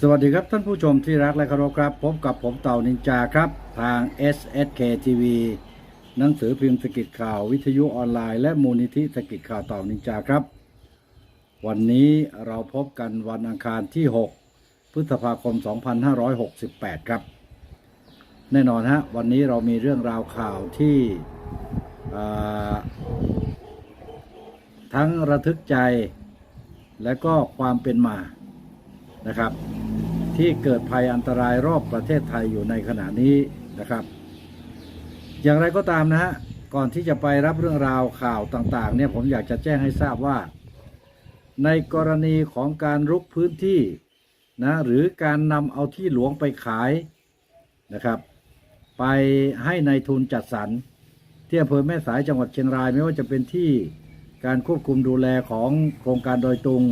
สวัสดีครับท่านผู้ชมที่รักและเคารพครับพบกับผมเต่านินจาครับ ทาง SSK TV หนังสือพิมพ์สกิจข่าววิทยุออนไลน์และมูลนิธิสกิจข่าวเต่านินจาครับ วันนี้เราพบกันวันอังคารที่ 6 พฤษภาคม 2568 ครับ แน่นอนฮะวันนี้เรามีเรื่องราวข่าวที่ทั้งระทึกใจและก็ความเป็นมา นะครับ ที่เกิดภัยอันตรายรอบประเทศไทยอยู่ในขณะนี้นะครับ อย่างไรก็ตามนะฮะก่อนที่จะไปรับเรื่องราวข่าวต่างๆ เนี่ยผมอยากจะแจ้งให้ทราบว่า ในกรณีของการรุกพื้นที่นะหรือการนำเอาที่หลวงไปขายนะครับ ไปให้ในทุนจัดสรรที่อำเภอแม่สายจังหวัดเชียงราย ไม่ว่าจะเป็นที่การควบคุมดูแลของโครงการโดอยตุง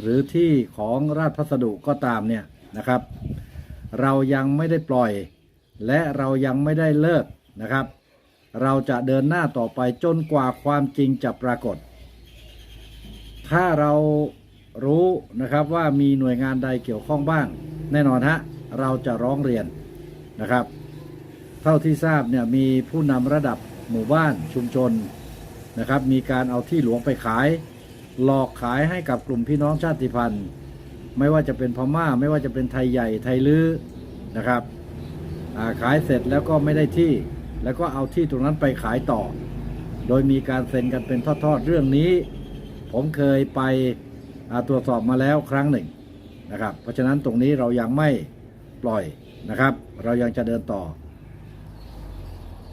หรือที่ของราชพัสดุก็ตามเนี่ยนะครับ เรายังไม่ได้ปล่อย และเรายังไม่ได้เลิกนะครับ เราจะเดินหน้าต่อไปจนกว่าความจริงจะปรากฏ ถ้าเรารู้นะครับว่ามีหน่วยงานใดเกี่ยวข้องบ้าง แน่นอนฮะเราจะร้องเรียนนะครับ เท่าที่ทราบเนี่ยมีผู้นำระดับหมู่บ้านชุมชนนะครับ มีการเอาที่หลวงไปขาย หลอกขายให้กับกลุ่มพี่น้องชาติพันธุ์ ไม่ว่าจะเป็นพม่า ไม่ว่าจะเป็นไทยใหญ่ไทยลื้อนะครับาขายเสร็จแล้วก็ไม่ได้ที่ แล้วก็เอาที่ตรงนั้นไปขายต่อ โดยมีการเซ็นกันเป็นทอดๆเรื่องนี้ ผมเคยไปตรวจสอบมาแล้วครั้งหนึ่งนะครับ เพราะฉะนั้นตรงนี้เรายังไม่ปล่อยนะครับ เรายังจะเดินต่อ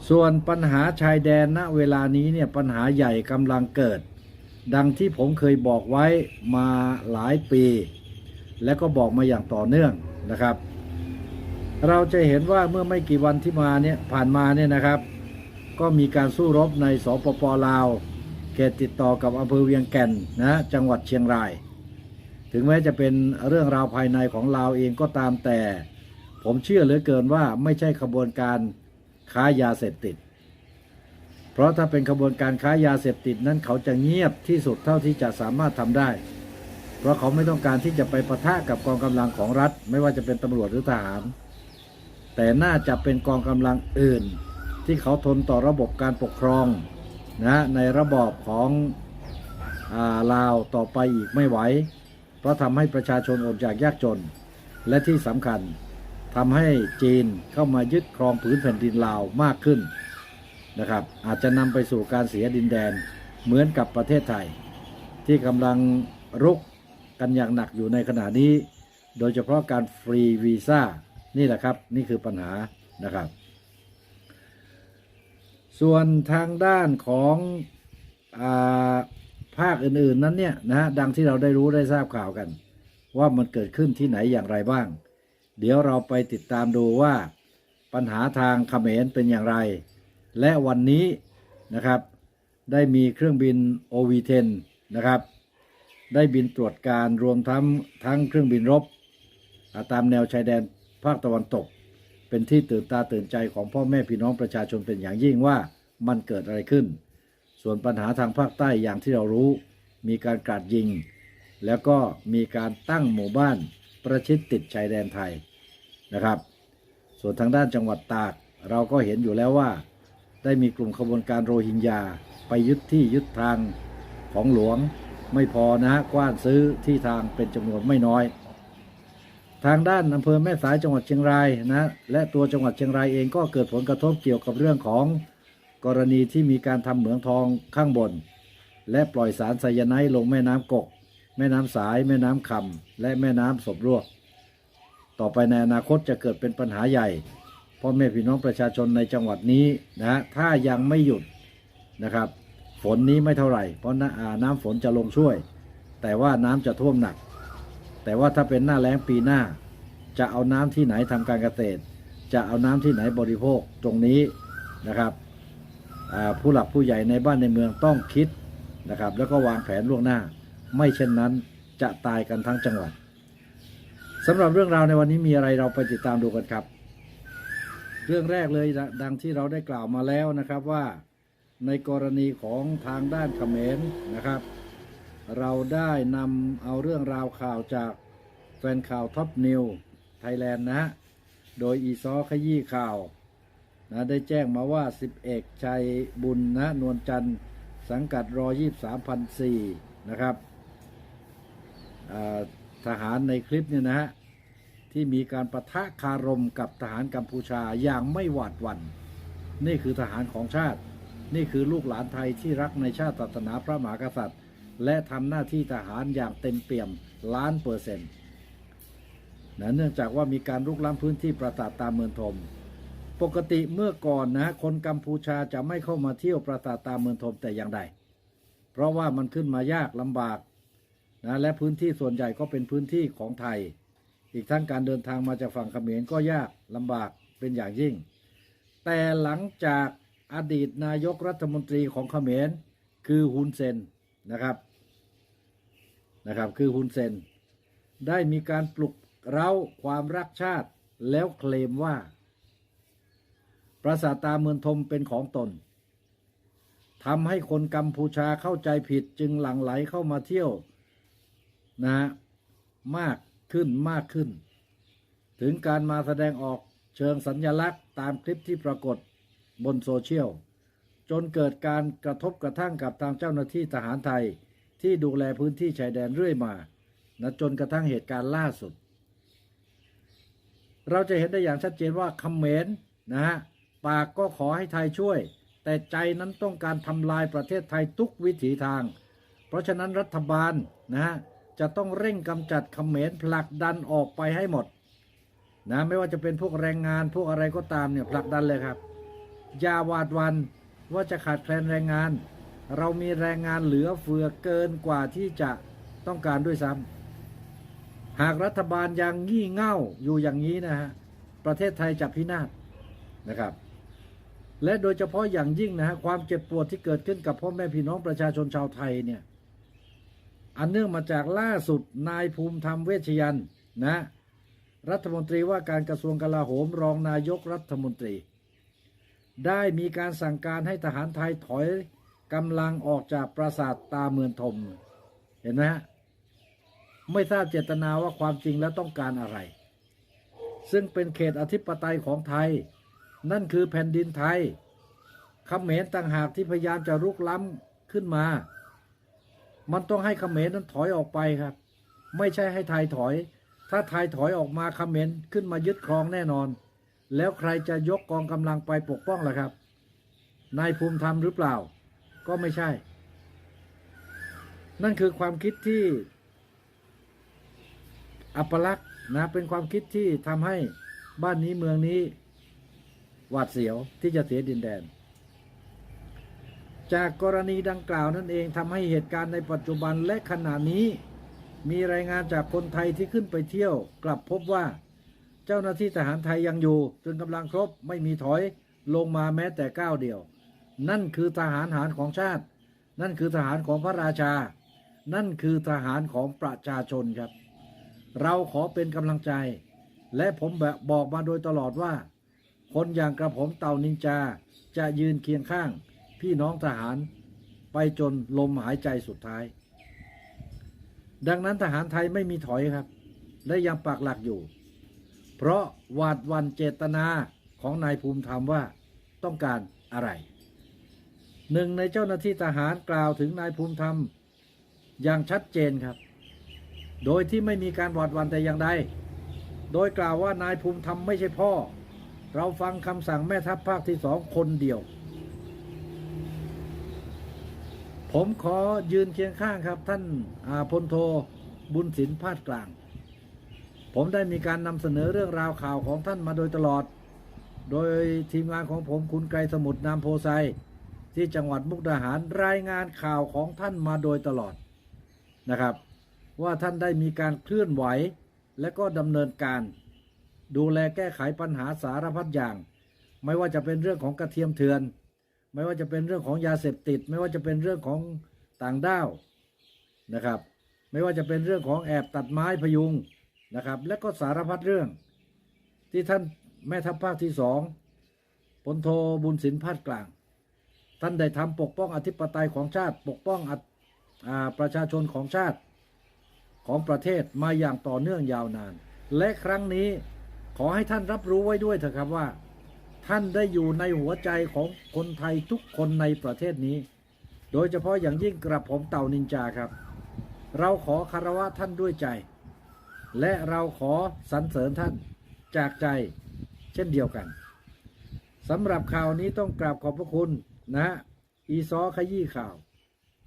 ส่วนปัญหาชายแดนณเวลานี้เนี่ยปัญหาใหญ่กำลังเกิด ดังที่ผมเคยบอกไว้มาหลายปี และก็บอกมาอย่างต่อเนื่องนะครับ เราจะเห็นว่าเมื่อไม่กี่วันที่มาเนี่ยผ่านมาเนี่ยนะครับ ก็มีการสู้รบในสปปลาวเขตติดต่อกับอำเภอเวียงแก่นนะจังหวัดเชียงราย ถึงแม้จะเป็นเรื่องราวภายในของลาวเองก็ตามแต่ ผมเชื่อเหลือเกินว่าไม่ใช่ขบวนการค้ายาเสพติด เพราะถ้าเป็นขบวนการค้ายาเสพติดนั้นเขาจะเงียบที่สุดเท่าที่จะสามารถทำได้ เพราะเขาไม่ต้องการที่จะไปปะทะกับกองกำลังของรัฐ ไม่ว่าจะเป็นตำรวจหรือทหาร แต่น่าจะเป็นกองกำลังอื่น ที่เขาทนต่อระบบการปกครองนะในระบอบของอาลาวต่อไปอีกไม่ไหว เพราะทำให้ประชาชนอดอยากยากจน และที่สำคัญทำให้จีนเข้ามายึดครองผืนแผ่นดินลาวมากขึ้น นะครับ อาจจะนำไปสู่การเสียดินแดนเหมือนกับประเทศไทย ที่กำลังรุกกันอย่างหนักอยู่ในขณะนี้ โดยเฉพาะการฟรีวีซ่านี่แหละครับนี่คือปัญหานะครับ ส่วนทางด้านของอาภาคอื่นๆนั้นเนี่ยนะฮะดังที่เราได้รู้ได้ทราบข่าวกัน ว่ามันเกิดขึ้นที่ไหนอย่างไรบ้าง เดี๋ยวเราไปติดตามดูว่าปัญหาทางเขมรเป็นอย่างไร และวันนี้นะครับ ได้มีเครื่องบิน OV-10 นะครับ ได้บินตรวจการรวมทั้งทั้งเครื่องบินรบ ตามแนวชายแดนภาคตะวันตก เป็นที่ตื่นตาตื่นใจของพ่อแม่พี่น้องประชาชนเป็นอย่างยิ่งว่ามันเกิดอะไรขึ้น ส่วนปัญหาทางภาคใต้อย่างที่เรารู้ มีการกราดยิง แล้วก็มีการตั้งหมู่บ้านประชิดติดชายแดนไทยนะครับ ส่วนทางด้านจังหวัดตากเราก็เห็นอยู่แล้วว่า ได้มีกลุ่มขบวนการโรฮิงญาไปยึดที่ยึดทางของหลวงไม่พอนะฮะกว้านซื้อที่ทางเป็นจำนวนไม่น้อย ทางด้านอำเภอแม่สายจังหวัดเชียงรายนะและตัวจังหวัดเชียงรายเองก็เกิดผลกระทบเกี่ยวกับเรื่องของกรณีที่มีการทำเหมืองทองข้างบน และปล่อยสารไซยาไนด์ลงแม่น้ำกก แม่น้ำสาย แม่น้ำคำและแม่น้ำสบรวกต่อไปในอนาคตจะเกิดเป็นปัญหาใหญ่ พ่อแม่พี่น้องประชาชนในจังหวัดนี้นะถ้ายังไม่หยุดนะครับ ฝนนี้ไม่เท่าไหร่ เพราะน้ำอ่าฝนจะลงช่วย แต่ว่าน้ำจะท่วมหนัก แต่ว่าถ้าเป็นหน้าแล้งปีหน้า จะเอาน้ำที่ไหนทำการเกษตร จะเอาน้ำที่ไหนบริโภคตรงนี้นะครับผู้หลักผู้ใหญ่ในบ้านในเมืองต้องคิดนะครับ แล้วก็วางแผนล่วงหน้า ไม่เช่นนั้นจะตายกันทั้งจังหวัดสำหรับเรื่องราวในวันนี้มีอะไรเราไปติดตามดูกันครับ เรื่องแรกเลยดดังที่เราได้กล่าวมาแล้วนะครับว่าในกรณีของทางด้านเขมรนะครับ เราได้นำเอาเรื่องราวข่าวจากแฟนข่าวท็อปนิวไทยแลนด์นะฮะโดยอีซอขยี้ข่าวนะได้แจ้งมาว่า 10 เอกชัยบุญนะนวลจันทร์สังกัดรอ23,004นสี่นะครับทหารในคลิปเนี่ยนะฮะ ที่มีการประทะคารมกับทหารกัมพูชาอย่างไม่หวาดหวัน่น นี่คือทหารของชาติ นี่คือลูกหลานไทยที่รักในชาติศาสนาพระมหากษัตริย์ และทำหน้าที่ทหารอย่างเต็มเปี่ยมล้านเปอร์เซ็นต์นะเนื่องจากว่ามีการลุกล้ำพื้นที่ปราสาทตาเมืองทม ปกติเมื่อก่อนนะคนกัมพูชาจะไม่เข้ามาเที่ยวปราสาทตาเมืองทมแต่อย่างใด เพราะว่ามันขึ้นมายากลำบากนะและพื้นที่ส่วนใหญ่ก็เป็นพื้นที่ของไทย อีกทั้งการเดินทางมาจากฝั่งเขมรก็ยากลำบากเป็นอย่างยิ่ง แต่หลังจากอดีตนายกรัฐมนตรีของเขมรคือฮุนเซนนะครับนะครับ คือฮุนเซน ได้มีการปลุกเร้าความรักชาติแล้วเคลมว่า ปราสาทตาเมืองทมเป็นของตนทำให้คนกัมพูชาเข้าใจผิดจึงหลั่งไหลเข้ามาเที่ยวนะฮะมาก ขึ้นมากขึ้น ถึงการมาแสดงออกเชิงสัญญลักษณ์ตามคลิปที่ปรากฏบนโซเชียล จนเกิดการกระทบกระทั่งกับทางเจ้าหน้าที่ทหารไทยที่ดูแลพื้นที่ชายแดนเรื่อยมานะจนกระทั่งเหตุการณ์ล่าสุด เราจะเห็นได้อย่างชัดเจนว่าคำเมรนะฮะปากก็ขอให้ไทยช่วย แต่ใจนั้นต้องการทำลายประเทศไทยทุกวิถีทาง เพราะฉะนั้นรัฐบาลนะฮะ จะต้องเร่งกำจัดเขมรผลักดันออกไปให้หมดนะไม่ว่าจะเป็นพวกแรงงานพวกอะไรก็ตามเนี่ยผลักดันเลยครับอย่าหวาดวันว่าจะขาดแคลนแรงงาน เรามีแรงงานเหลือเฟือเกินกว่าที่จะต้องการด้วยซ้ำหากรัฐบาลยังงี่เง่าอยู่อย่างนี้นะฮะประเทศไทยจะพินาศนะครับ และโดยเฉพาะอย่างยิ่งนะฮะความเจ็บปวดที่เกิดขึ้นกับพ่อแม่พี่น้องประชาชนชาวไทยเนี่ย อันเนื่องมาจากล่าสุดนายภูมิธรรมเวชยันต์นะ รัฐมนตรีว่าการกระทรวงกลาโหมรองนายกรัฐมนตรี ได้มีการสั่งการให้ทหารไทยถอยกำลังออกจากปราสาทตาเมืองทม เห็นไหมฮะไม่ทราบเจตนาว่าความจริงแล้วต้องการอะไร ซึ่งเป็นเขตอธิปไตยของไทย นั่นคือแผ่นดินไทยเขมรต่างหากที่พยายามจะรุกล้ำขึ้นมา มันต้องให้เขมรนั้นถอยออกไปครับ ไม่ใช่ให้ไทยถอย ถ้าไทยถอยออกมาเขมรขึ้นมายึดครองแน่นอน แล้วใครจะยกกองกำลังไปปกป้องล่ะครับนายภูมิธรรมหรือเปล่า ก็ไม่ใช่ นั่นคือความคิดที่ อัปลักษณ์นะเป็นความคิดที่ทำให้บ้านนี้เมืองนี้ หวาดเสียวที่จะเสียดินแดน จากกรณีดังกล่าวนั่นเองทำให้เหตุการณ์ในปัจจุบันและขณะนี้ มีรายงานจากคนไทยที่ขึ้นไปเที่ยว กลับพบว่า เจ้าหน้าที่ทหารไทยยังอยู่ จนกำลังครบไม่มีถอยลงมาแม้แต่ก้าวเดียว นั่นคือทหารหารของชาติ นั่นคือทหารของพระราชา นั่นคือทหารของประชาชนครับ เราขอเป็นกำลังใจ และผมบบอกมาโดยตลอดว่า คนอย่างกระผมเต่านินจาจะยืนเคียงข้าง พี่น้องทหารไปจนลมหายใจสุดท้าย ดังนั้นทหารไทยไม่มีถอยครับ และยังปักหลักอยู่ เพราะหวาดวันเจตนาของนายภูมิธรรมว่าต้องการอะไร หนึ่งในเจ้าหน้าที่ทหารกล่าวถึงนายภูมิธรรมอย่างชัดเจนครับ โดยที่ไม่มีการหวาดวันแต่อย่างใด โดยกล่าวว่านายภูมิธรรมไม่ใช่พ่อ เราฟังคำสั่งแม่ทัพภาคที่สองคนเดียว ผมขอยืนเคียงข้างครับ ท่านาพลโทบุญศิลป์พาดกลาง ผมได้มีการนำเสนอเรื่องราวข่าวของท่านมาโดยตลอด โดยทีมงานของผมคุณไกรสมุทรนามโพไซที่จังหวัดมุกดาหารรายงานข่าวของท่านมาโดยตลอดนะครับ ว่าท่านได้มีการเคลื่อนไหว และก็ดำเนินการ ดูแลแก้ไขปัญหาสารพัดอย่าง ไม่ว่าจะเป็นเรื่องของกระเทียมเถือน ไม่ว่าจะเป็นเรื่องของยาเสพติด ไม่ว่าจะเป็นเรื่องของต่างด้าวนะครับ ไม่ว่าจะเป็นเรื่องของแอบตัดไม้พยุงนะครับ และก็สารพัดเรื่อง ที่ท่านแม่ทัพภาคที่สองพลโทบุญสินพาดกลาง ท่านได้ทำปกป้องอธิปไตยของชาติ ปกป้องอประชาชนของชาติของประเทศมาอย่างต่อเนื่องยาวนาน และครั้งนี้ขอให้ท่านรับรู้ไว้ด้วยเถอะครับว่า ท่านได้อยู่ในหัวใจของคนไทยทุกคนในประเทศนี้ โดยเฉพาะอย่างยิ่งกระผมเต่านินจาครับ เราขอคารวะท่านด้วยใจ และเราขอสรรเสริญท่านจากใจเช่นเดียวกันสำหรับข่าวนี้ต้องกราบขอบพระคุณนะฮะอีซอขยี้ข่าว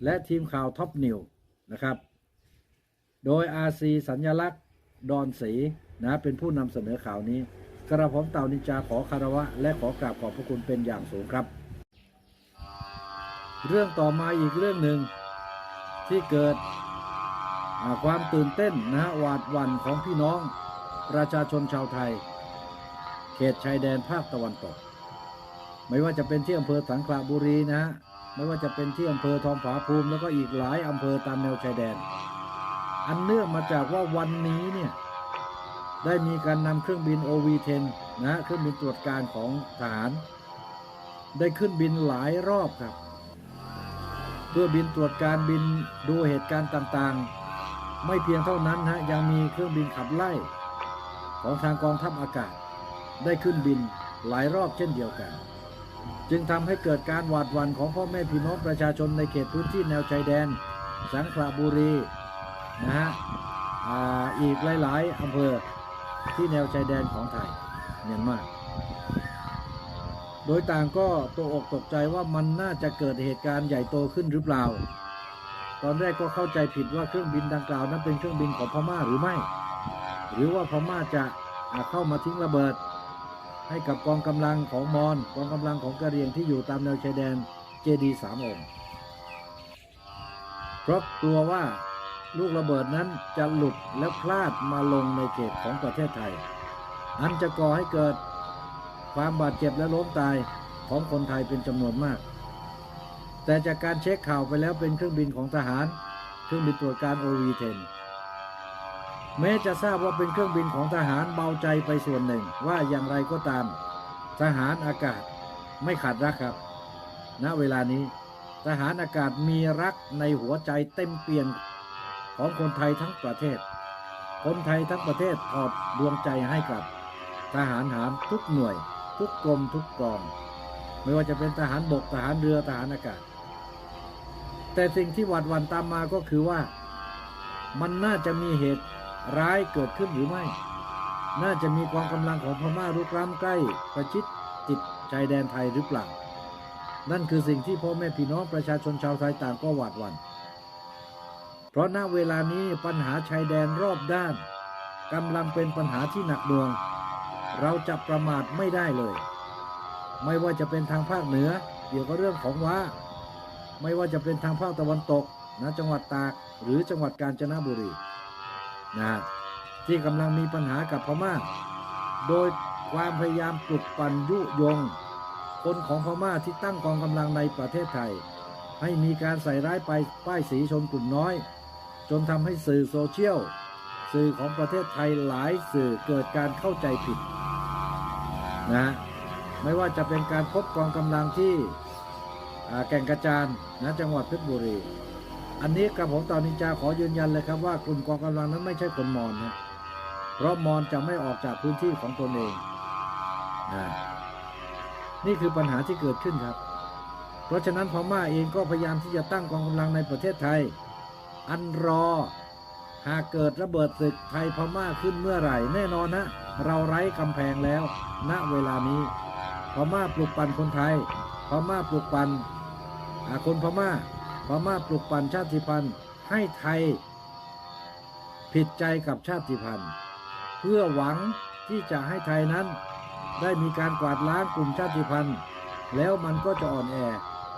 และทีมข่าวท็อปนิวนะครับ โดยอาซีสัญญลักษณ์ดอนศรีนะเป็นผู้นำเสนอข่าวนี้ กระผมเต่านินจาขอคารวะ และขอกราบขอบพระคุณเป็นอย่างสูงครับ เรื่องต่อมาอีกเรื่องหนึ่งที่เกิดความตื่นเต้นนะฮะหวาดหวั่นของพี่น้อง ประชาชนชาวไทย เขตชายแดนภาคตะวันตก ไม่ว่าจะเป็นที่อำเภอสังขละบุรีนะฮะไม่ว่าจะเป็นที่อำเภอทองผาภูมิแล้วก็อีกหลายอำเภอตามแนวชายแดน อันเนื่องมาจากว่าวันนี้เนี่ย ได้มีการนำเครื่องบิน OV-10 นะฮะเครื่องบินตรวจการของทหาร ได้ขึ้นบินหลายรอบครับ เพื่อบินตรวจการบินดูเหตุการณ์ต่างๆ ไม่เพียงเท่านั้นฮะยังมีเครื่องบินขับไล่ของทางกองทัพอากาศ ได้ขึ้นบินหลายรอบเช่นเดียวกัน จึงทำให้เกิดการหวาดหวั่นของพ่อแม่พี่น้องประชาชนในเขตพื้นที่แนวชายแดน สังขละบุรีนะฮะออีกหลาย ๆอำเภอ ที่แนวชายแดนของไทยเมียนมาโดยต่างก็ตกอกตกใจว่ามันน่าจะเกิดเหตุการณ์ใหญ่โตขึ้นหรือเปล่า ตอนแรกก็เข้าใจผิดว่าเครื่องบินดังกล่าวนั้นเป็นเครื่องบินของพม่าหรือไม่ หรือว่าพม่าจะอ่าเข้ามาทิ้งระเบิด ให้กับกองกำลังของมอญกองกำลังของกะเหรี่ยงที่อยู่ตามแนวชายแดนเจดีสามองค์เพราะกลัวว่า ลูกระเบิดนั้นจะหลุดและพลาดมาลงในเขตของประเทศไทย อันจะก่อให้เกิดความบาดเจ็บและล้มตายของคนไทยเป็นจำนวนมาก แต่จากการเช็คข่าวไปแล้วเป็นเครื่องบินของทหาร เครื่องบินตรวจการ OV-10 แม้จะทราบว่าเป็นเครื่องบินของทหารเบาใจไปส่วนหนึ่งว่าอย่างไรก็ตาม ทหารอากาศไม่ขาดรักครับ ณ เวลานี้ทหารอากาศมีรักในหัวใจเต็มเปี่ยม ของคนไทยทั้งประเทศ คนไทยทั้งประเทศถอดดวงใจให้กับทหารหารทุกหน่วย ทุกกรมทุกกอง ไม่ว่าจะเป็นทหารบกทหารเรือทหารอากาศ แต่สิ่งที่หวาดหวั่นตามมาก็คือว่า มันน่าจะมีเหตุร้ายเกิดขึ้นหรือไม่ น่าจะมีกองกำลังของพม่ารุกรานใกล้ประชิดติดชายแดนไทยหรือเปล่า นั่นคือสิ่งที่พ่อแม่พี่น้องประชาชนชาวไทยต่างก็หวาดหวั่น ราะณเวลานี้ปัญหาชายแดนรอบด้านกำลังเป็นปัญหาที่หนักหน่วง เราจะประมาทไม่ได้เลย ไม่ว่าจะเป็นทางภาคเหนือเกี่ยวกับเรื่องของว้าไม่ว่าจะเป็นทางภาคตะวันตกนะจังหวัดตากหรือจังหวัดกาญจนบุรีนะที่กำลังมีปัญหากับพม่า โดยความพยายามปลุกปั่นยุยง คนของพม่าที่ตั้งกองกำลังในประเทศไทย ให้มีการใส่ร้ายไปป้ายสีชนกลุ่มน้อย จนทำให้สื่อโซเชียล สื่อของประเทศไทยหลายสื่อเกิดการเข้าใจผิดนะไม่ว่าจะเป็นการพบกองกำลังที่แก่งกระจานนะจังหวัดเพชรบุรี อันนี้กระผมตอนนินจาขอยืนยันเลยครับว่ากลุ่มกองกำลังนั้นไม่ใช่คนมอญนะเพราะมอญจะไม่ออกจากพื้นที่ของตนเองนะนี่คือปัญหาที่เกิดขึ้นครับ เพราะฉะนั้นพม่าเองก็พยายามที่จะตั้งกองกำลังในประเทศไทย อันรอ หากเกิดระเบิดศึกไทยพม่าขึ้นเมื่อไหร่ แน่นอนนะ เราไร้กำแพงแล้ว ณเวลานี้ พม่าปลุกปั่นคนไทย พม่าปลุกปั่นคนพม่า พม่าปลุกปั่นชาติพันธุ์ ให้ไทย ผิดใจกับชาติพันธุ์ เพื่อหวังที่จะให้ไทยนั้น ได้มีการกวาดล้างกลุ่มชาติพันธุ์ แล้วมันก็จะอ่อนแอ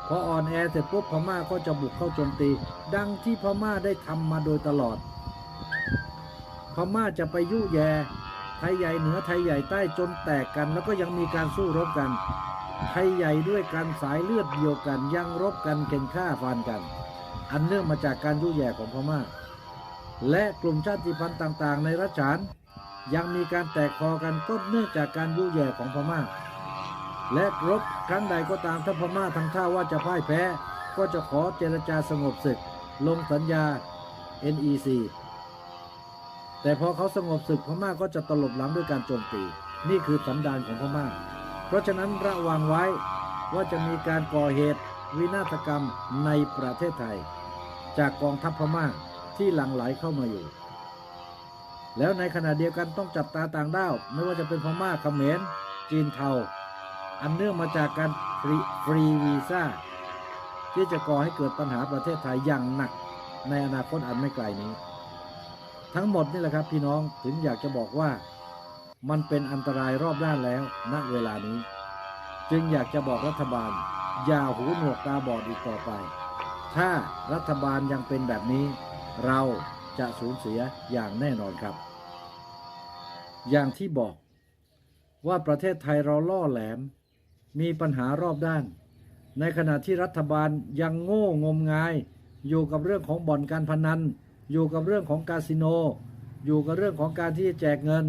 พออ่อนแอเสร็จปุ๊บพม่าก็จะบุกเข้าโจมตี ดังที่พม่าได้ทำมาโดยตลอด พม่าจะไปยุแยไทยใหญ่เหนือไทยใหญ่ใต้จนแตกกัน แล้วก็ยังมีการสู้รบกันไทยใหญ่ด้วยกันสายเลือดเดียวกัน ยังรบกันเข่งฆ่าฟันกัน อันเนื่องมาจากการยุแย่ของพม่า และกลุ่มชาติพันธุ์ต่างๆ ในรัชฉานยังมีการแตกคอกันก็เนื่องจากการยุแย่ของพม่า และรบครั้งใดก็ตามถ้าพม่าทำท่าว่าจะพ่ายแพ้ ก็จะขอเจรจาสงบศึก ลงสัญญา NEC แต่พอเขาสงบศึกพม่าก็จะตลบหลังด้วยการโจมตี นี่คือสันดานของพม่า เพราะฉะนั้นระวังไว้ว่าจะมีการก่อเหตุวินาศกรรมในประเทศไทย จากกองทัพพม่าที่หลั่งไหลเข้ามาอยู่ แล้วในขณะเดียวกันต้องจับตาต่างด้าว ไม่ว่าจะเป็นพม่าเขมรจีนเทา อันเนื่องมาจากการฟรีฟรีวีซ่าที่จะก่อให้เกิดปัญหาประเทศไทยอย่างหนักในอนาคตอันไม่ไกลนี้ ทั้งหมดนี่แหละครับพี่น้องถึงอยากจะบอกว่ามันเป็นอันตรายรอบด้านแล้วณเวลานี้ จึงอยากจะบอกรัฐบาล อย่าหูหนวกตาบอดอีกต่อไป ถ้ารัฐบาลยังเป็นแบบนี้ เราจะสูญเสียอย่างแน่นอนครับ อย่างที่บอกว่าประเทศไทยเราล่อแหลม มีปัญหารอบด้าน ในขณะที่รัฐบาลยังโง่งมงาย อยู่กับเรื่องของบ่อนการพนัน อยู่กับเรื่องของคาสิโน อยู่กับเรื่องของการที่จะแจกเงิน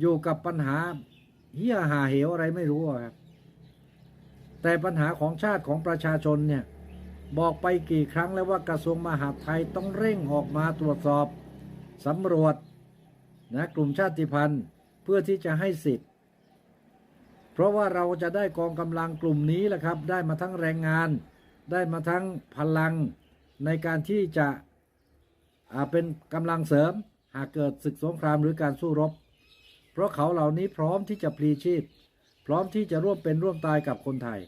อยู่กับปัญหาเฮียหาเหวอะไรไม่รู้ครับแต่ปัญหาของชาติของประชาชนเนี่ยบอกไปกี่ครั้งแล้วว่ากระทรวงมหาดไทยต้องเร่งออกมาตรวจสอบสำรวจนะกลุ่มชาติพันธุ์เพื่อที่จะให้สิทธิ์ เพราะว่าเราจะได้กองกำลังกลุ่มนี้แหละครับ ได้มาทั้งแรงงาน ได้มาทั้งพลังในการที่จะเป็นกำลังเสริมหากเกิดศึกสงครามหรือการสู้รบ เพราะเขาเหล่านี้พร้อมที่จะพลีชีพ พร้อมที่จะร่วมเป็นร่วมตายกับคนไทย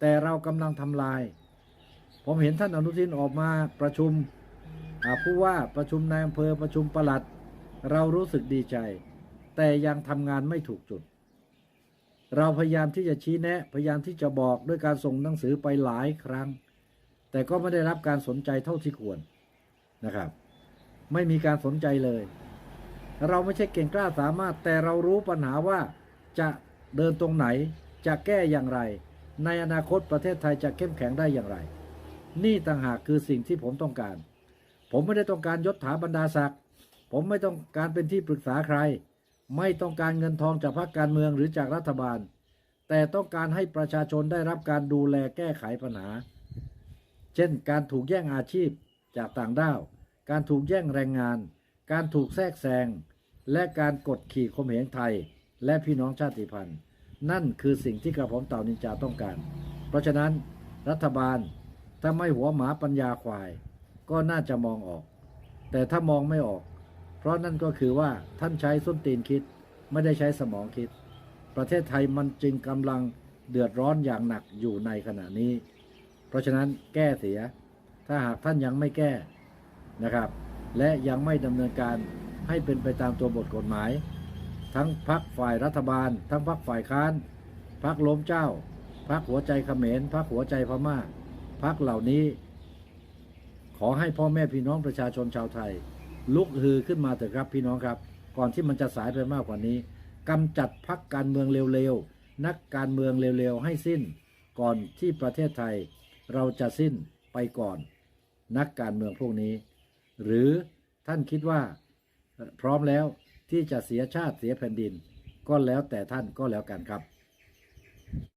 แต่เรากำลังทำลาย ผมเห็นท่านอนุทินออกมาประชุมผู้ว่าประชุมนายอำเภอประชุมปลัด เรารู้สึกดีใจ แต่ยังทำงานไม่ถูกจุด เราพยายามที่จะชี้แนะ พยายามที่จะบอกด้วยการส่งหนังสือไปหลายครั้ง แต่ก็ไม่ได้รับการสนใจเท่าที่ควรนะครับ ไม่มีการสนใจเลย เราไม่ใช่เก่งกล้าสามารถ แต่เรารู้ปัญหาว่าจะเดินตรงไหน จะแก้อย่างไร ในอนาคตประเทศไทยจะเข้มแข็งได้อย่างไร นี่ต่างหากคือสิ่งที่ผมต้องการ ผมไม่ได้ต้องการยศถาบรรดาศักดิ์ผมไม่ต้องการเป็นที่ปรึกษาใคร ไม่ต้องการเงินทองจากพรรคการเมืองหรือจากรัฐบาล แต่ต้องการให้ประชาชนได้รับการดูแลแก้ไขปัญหา เช่น การถูกแย่งอาชีพจากต่างด้าว การถูกแย่งแรงงาน การถูกแทรกแซง และการกดขี่ข่มเหงไทย และพี่น้องชาติพันธุ์ นั่นคือสิ่งที่กระผมเต่านินจาต้องการ เพราะฉะนั้นรัฐบาลถ้าไม่หัวหมาปัญญาควาย ก็น่าจะมองออก แต่ถ้ามองไม่ออก เพราะนั่นก็คือว่าท่านใช้ส้นตีนคิดไม่ได้ใช้สมองคิด ประเทศไทยมันจึงกำลังเดือดร้อนอย่างหนักอยู่ในขณะนี้ เพราะฉะนั้นแก้เสีย ถ้าหากท่านยังไม่แก้นะครับ และยังไม่ดำเนินการให้เป็นไปตามตัวบทกฎหมาย ทั้งพักฝ่ายรัฐบาล ทั้งพักฝ่ายค้านพักล้มเจ้าพักหัวใจเขมรพักหัวใจพม่าพักเหล่านี้ ขอให้พ่อแม่พี่น้องประชาชนชาวไทย ลุกฮือขึ้นมาเถอะครับพี่น้องครับ ก่อนที่มันจะสายไปมากกว่านี้กำจัดพักการเมืองเร็วๆ นักการเมืองเร็วๆ ให้สิ้น ก่อนที่ประเทศไทย เราจะสิ้นไปก่อน นักการเมืองพวกนี้ หรือท่านคิดว่าพร้อมแล้วที่จะเสียชาติเสียแผ่นดิน ก็แล้วแต่ท่านก็แล้วกันครับ